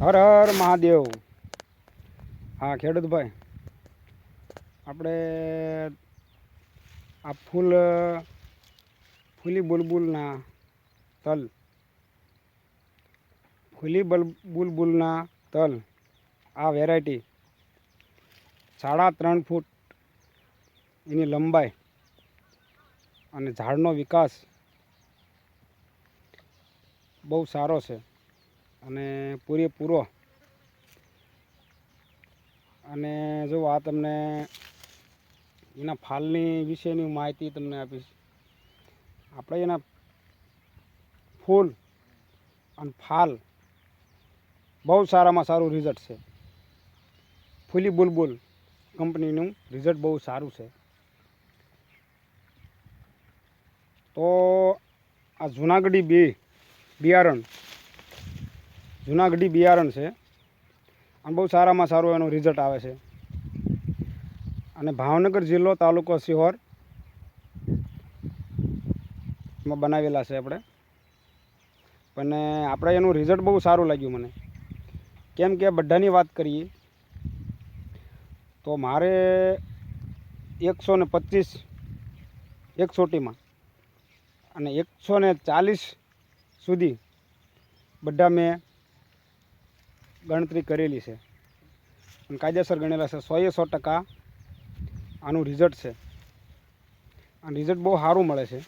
હર હર મહાદેવ. હા ખેડૂતભાઈ આપણે આ ફૂલ, ફૂલી બુલબુલના તલ. ફૂલી બલ, બુલબુલના તલ. આ વેરાયટી સાડા ત્રણ ફૂટ એની લંબાઈ અને ઝાડનો વિકાસ બહુ સારો છે. અને પૂરેપૂરો. અને જો આ તમને એના ફાલની વિશેની માહિતી તમને આપીશ. આપણે એના ફૂલ અને ફાલ બહુ સારામાં સારું રિઝલ્ટ છે. ફૂલી બુલબુલ કંપનીનું રિઝલ્ટ બહુ સારું છે. તો આ જુનાગઢી બી, બિયારણ જુનાગઢી બિયારણ છે. અને બહુ સારામાં સારું એનું રિઝલ્ટ આવે છે. અને ભાવનગર જિલ્લો તાલુકો સિહોરમાં બનાવેલા છે આપણે. પણ આપણે એનું રિઝલ્ટ બહુ સારું લાગ્યું મને. કેમ કે બધાની વાત કરીએ તો મારે એકસો ને પચીસ એક સોટીમાં અને એકસો ને ચાલીસ સુધી બધા મેં ગણતરી કરેલી છે. અને કાયદેસર ગણેલા છે. સોએ સો ટકા આનું રિઝલ્ટ છે. અને રિઝલ્ટ બહુ સારું મળે છે.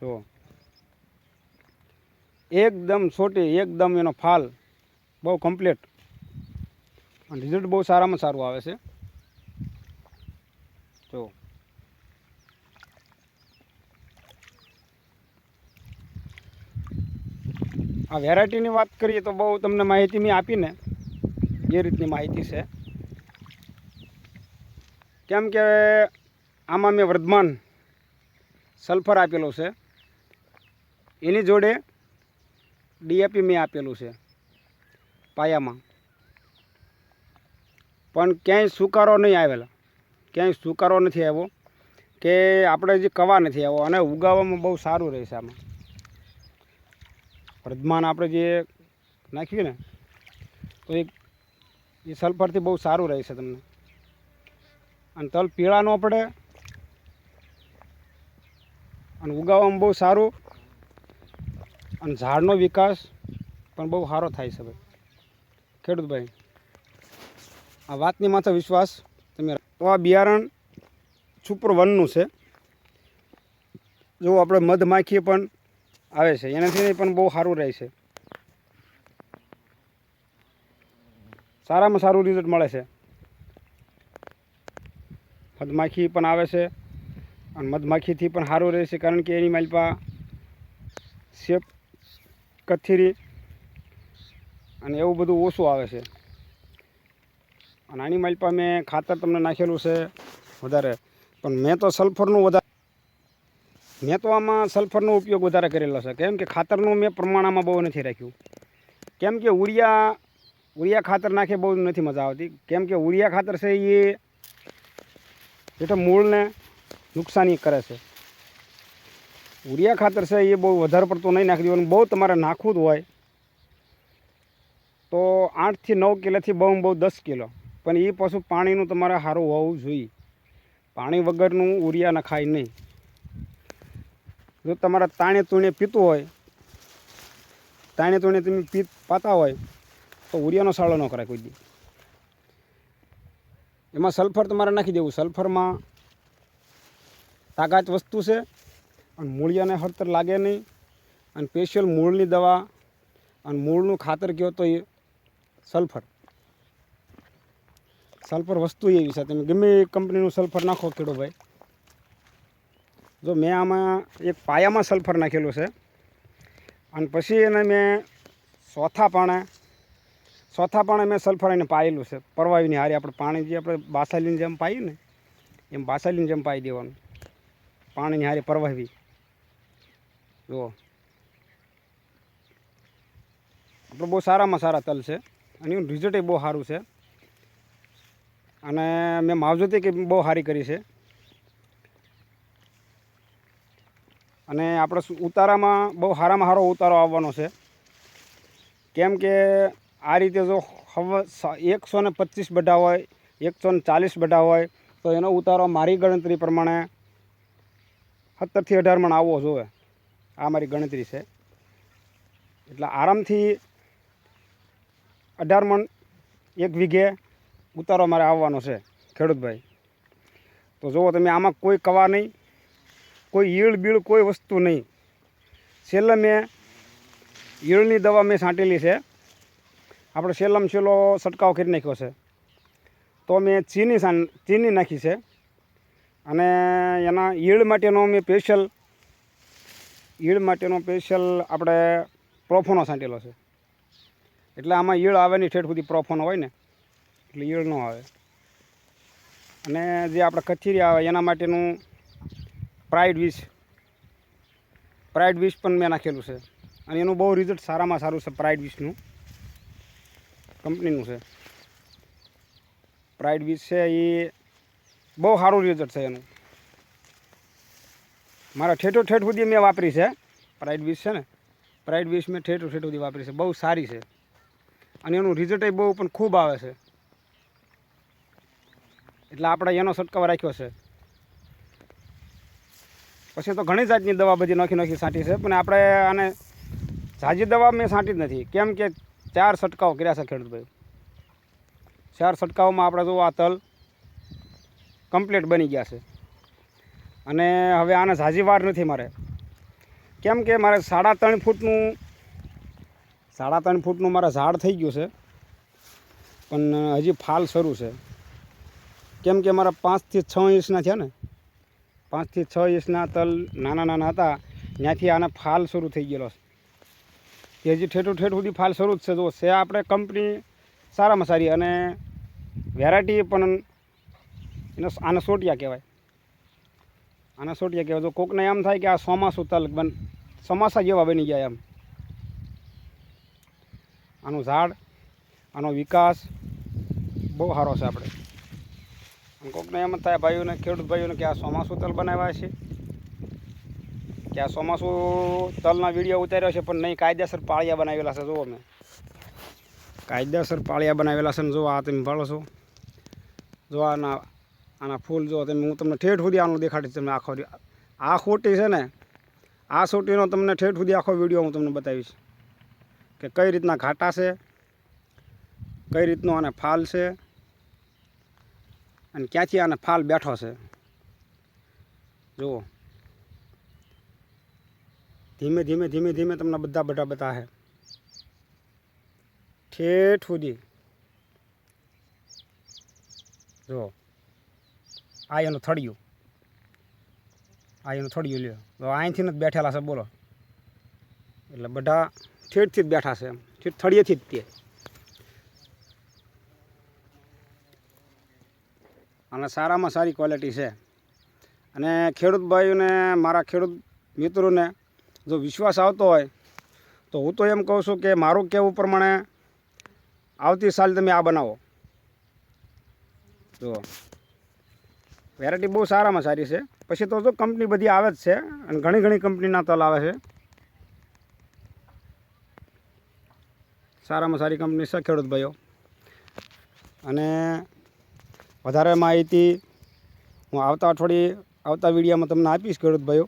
જો એકદમ છોટી એકદમ એનો ફાલ. બહુ કમ્પ્લીટ અને રિઝલ્ટ બહુ સારામાં સારું આવે છે. જો આ વેરાયટીની વાત કરીએ તો બહુ તમને માહિતી મેં આપીને એ રીતની માહિતી છે. કેમ કે આમાં મેં વર્ધમાન સલ્ફર આપેલું છે. એની જોડે ડીએપી મેં આપેલું છે પાયામાં. પણ ક્યાંય સુકારો નહીં આવેલા. ક્યાંય સુકારો નથી આવ્યો. કે આપણે જે કવા નથી આવ્યો. અને ઉગાવવામાં બહુ સારું રહેશે આમાં. વર્ધમાન આપણે જે નાખ્યું ને, તો એ એ સલ્ફરથી બહુ સારું રહેશે તમને. અને તલ પીળા ન પડે. અને ઉગાવવામાં બહુ સારું. અને ઝાડનો વિકાસ પણ બહુ સારો થાય છે ભાઈ. ખેડૂતભાઈ આ વાતની માથે વિશ્વાસ તમે તો આ બિયારણ સુપર વનનું છે. જો આપણે મધ માખીએ પણ આવે છે. એનાથી પણ બહુ સારું રહે છે. સારામાં સારું રિઝલ્ટ મળે છે. મધમાખી પણ આવે છે અને મધમાખીથી પણ સારું રહે છે કારણ કે એની માલપા શેપ, કથીરી અને એવું બધું ઓછું આવે છે. અને આની માલપા મેં ખાતર તમને નાખેલું છે વધારે. પણ મેં તો સલ્ફરનું વધારે મેં તો આમાં સલ્ફરનો ઉપયોગ વધારે કરેલો છે. કેમ કે ખાતરનું મેં પ્રમાણમાં બહુ નથી રાખ્યું. કેમ કે ઉરિયા ઉરિયા ખાતર નાખે બહુ નથી મજા આવતી. કેમ કે ઉરિયા ખાતર છે એ એટલે મૂળને નુકસાની કરે છે. ઉરિયા ખાતર છે એ બહુ વધારે પડતું નહીં નાખી દેવાનું. બહુ તમારે નાખવું જ હોય તો આઠથી નવ કિલોથી બહુ બહુ દસ કિલો. પણ એ પાછું પાણીનું તમારે સારું હોવું જોઈએ. પાણી વગરનું ઉરિયા નખાય નહીં. જો તમારા તાણે તૂણે પીતું હોય, તાણે તૂણે તમે પી પાતા હોય, તો ઉરિયાનો સાળો ન કરાય કોઈ દી. એમાં સલ્ફર તમારે નાખી દેવું. સલ્ફરમાં તાકાત વસ્તુ છે, અને મૂળિયાને હળતર લાગે નહીં, અને સ્પેશિયલ મૂળની દવા, અને મૂળનું ખાતર કહો તો એ સલ્ફર. સલ્ફર વસ્તુ એવી છે. તમે ગમે એ કંપનીનું સલ્ફર નાખો ખેડો ભાઈ જો મેં આમાં એક પાયામાં સલ્ફર નાખેલું છે. અને પછી એને મેં ચોથા પાણે ચોથા પાણે મેં સલ્ફર એને પાયેલું છે. પરવાવીની હારે આપણે પાણી જે આપણે બાસાલીની જેમ પાઈએ ને, એમ બાસાલીની જેમ પાઈ દેવાનું. પાણીની હારે પરવાવી જુઓ. આપણે બહુ સારામાં સારા તલ છે. અને એનું રિઝલ્ટ બહુ સારું છે. અને મેં માવજતી કે બહુ સારી કરી છે. અને આપણે ઉતારામાં બહુ સારામાં સારો ઉતારો આવવાનો છે. કેમ કે આ રીતે જો એકસો ને પચીસ બઢા હોય, એકસો ને ચાલીસ બઢા હોય, તો એનો ઉતારો મારી ગણતરી પ્રમાણે સત્તરથી અઢાર મણ આવવો જોઈએ આ મારી ગણતરી છે. એટલે આરામથી અઢાર મણ એક વીઘે ઉતારો મારે આવવાનો છે, ખેડૂતભાઈ. તો જુઓ તમે, આમાં કોઈ કવા નહીં. કોઈ ઈળ બીળ કોઈ વસ્તુ નહીં. છેલ્લે મેં ઈળની દવા મેં છાંટેલી છે. આપણે છેલ્લામાં છેલ્લો છંટકાવ કરી નાખ્યો છે. તો મેં ચીની ચીની નાખી છે. અને એના ઈળ માટેનો મેં સ્પેશિયલ ઈળ માટેનો સ્પેશિયલ આપણે પ્રોફોનો છાંટેલો છે. એટલે આમાં ઈળ આવે નહીં ઠેઠ સુધી પ્રોફોનો હોય ને, એટલે ઈળ ન આવે. અને જે આપણે કથીરી આવે એના માટેનું પ્રાઇડ વિશ પ્રાઇડ વિશ પણ મેં નાખેલું છે. અને એનું બહુ રિઝલ્ટ સારામાં સારું છે પ્રાઇડ વિશનું કંપનીનું છે. પ્રાઇડ વિશ છે એ બહુ સારું રિઝલ્ટ છે એનું. મારા ઠેઠો ઠેઠ સુધી મેં વાપરી છે. પ્રાઇડ વિશ છે ને? પ્રાઇડ વિશ મેં ઠેઠો ઠેઠ સુધી વાપરી છે. બહુ સારી છે. અને એનું રિઝલ્ટ બહુ પણ ખૂબ આવે છે. એટલે આપણે એનો છંટકાવ રાખ્યો છે. પછી તો ઘણી જાતની દવા બધી નોખી નોખી છાંટી છે, પણ આપણે આને ઝાજી દવા મેં છાંટી જ નથી. કેમ કે ચાર છંટકાવ કર્યા છે ખેડૂતભાઈ. ચાર છંટકાવમાં આપણે જો આ તલ કમ્પ્લીટ બની ગયા છે. અને હવે આને ઝાજી વાર નથી મારે. કેમ કે મારે સાડા ત્રણ ફૂટનું, સાડા ત્રણ ફૂટનું મારા ઝાડ થઈ ગયું છે, પણ હજી ફાલ શરૂ છે. કેમ કે મારા પાંચથી છ ઇંચના થયા ને પાંચથી છ ઇંચના તલ નાના નાના હતા. ત્યાંથી આને ફાલ શરૂ થઈ ગયેલો છે. તે હજી ઠેઠું ઠેઠ સુધી ફાલ શરૂ જ છે. જો છે આપણે કંપની સારામાં સારી અને વેરાયટી પણ એને આને સોટિયા કહેવાય. આને સોટિયા કહેવાય. તો કોકને એમ થાય કે આ ચોમાસું તલ બન ચોમાસા જેવા બની ગયા એમ. આનું ઝાડ, આનો વિકાસ બહુ સારો છે આપણે. કોકને એમ થાય, ભાઈઓને, ખેડૂત ભાઈઓને કે આ ચોમાસું તલ બનાવ્યા છે. કે આ ચોમાસું તલના વીડિયો ઉતાર્યો છે, પણ નહીં, કાયદેસર પાળિયા બનાવેલા છે, જુઓ મેં. કાયદેસર પાળિયા બનાવેલા છે ને જુઓ, આ તમે ભાળો છો. જો આના આના ફૂલ જો તમે, હું તમને ઠેઠ સુધી આનું દેખાડીશ, તમને આખો આ ખોટી છે ને, આ સોટીનો તમને ઠેઠ સુધી આખો વીડિયો હું તમને બતાવીશ. કે કઈ રીતના ઘાટા છે, કઈ રીતનો આને ફાલ છે અને ક્યાંથી આને ફાલ બેઠો છે? જુઓ. ધીમે ધીમે ધીમે ધીમે તમને બધા બધા બધા છે ઠેઠ સુધી. જુઓ. આ એનું થળિયું આ એનું થળિયું લ્યો. તો અહીંથી જ બેઠેલા છે, બોલો. એટલે બધા ઠેઠથી જ બેઠા છે એમ. ઠેઠ થળિયેથી જ તે. અને સારામાં સારી ક્વોલિટી છે. અને ખેડૂત ભાઈઓને, મારા ખેડૂત મિત્રોને જો વિશ્વાસ આવતો હોય, તો હું તો એમ કહું છું કે મારું કહેવું પ્રમાણે આવતી સાલ તમે આ બનાવો. જો વેરાયટી બહુ સારામાં સારી છે. પછી તો જો કંપની બધી આવે જ છે અને ઘણી ઘણી કંપનીના તલ આવે છે. સારામાં સારી કંપની છે ખેડૂત ભાઈઓ. અને વધારે માહિતી હું આવતા અઠવાડિયે આવતા વિડીયામાં તમને આપીશ ખેડૂત ભાઈઓ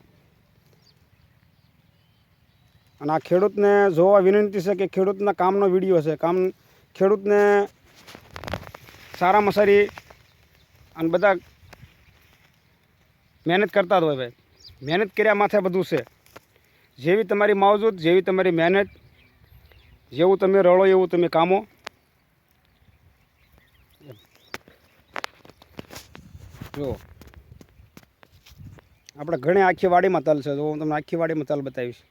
અને આ ખેડૂતને જોવા વિનંતી છે કે ખેડૂતના કામનો વીડિયો છે. કામ ખેડૂતને સારામાં સારી અને બધા મહેનત કરતા જ હોય ભાઈ. મહેનત કર્યા માથે બધું છે. જેવી તમારી માવજૂદ જેવી તમારી મહેનત, જેવું તમે રળો, એવું તમે કામો જો. આપણે ઘણી આખી વાડીમાં તલ છે તો હું તમને આખી વાડીમાં તલ બતાવીશ.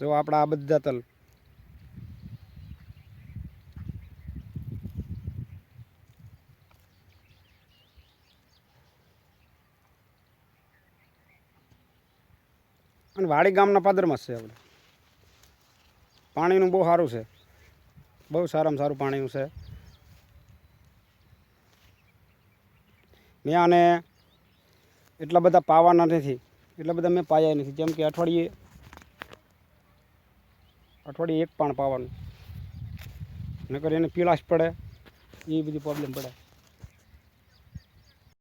જો આપણા આ બધા તલ. અને વાડી ગામના પાદરમાં છે આપણે પાણીનું બહુ સારું છે. બહુ સારામાં સારું પાણી છે. મેં આને એટલા બધા પાવાના નથી, એટલા બધા મેં પાયા નથી. જેમ કે અઠવાડિયે અઠવાડિયે એક પાણ પાવાનું. નકર એને પીળાશ પડે, એ બધી પ્રોબ્લેમ પડે.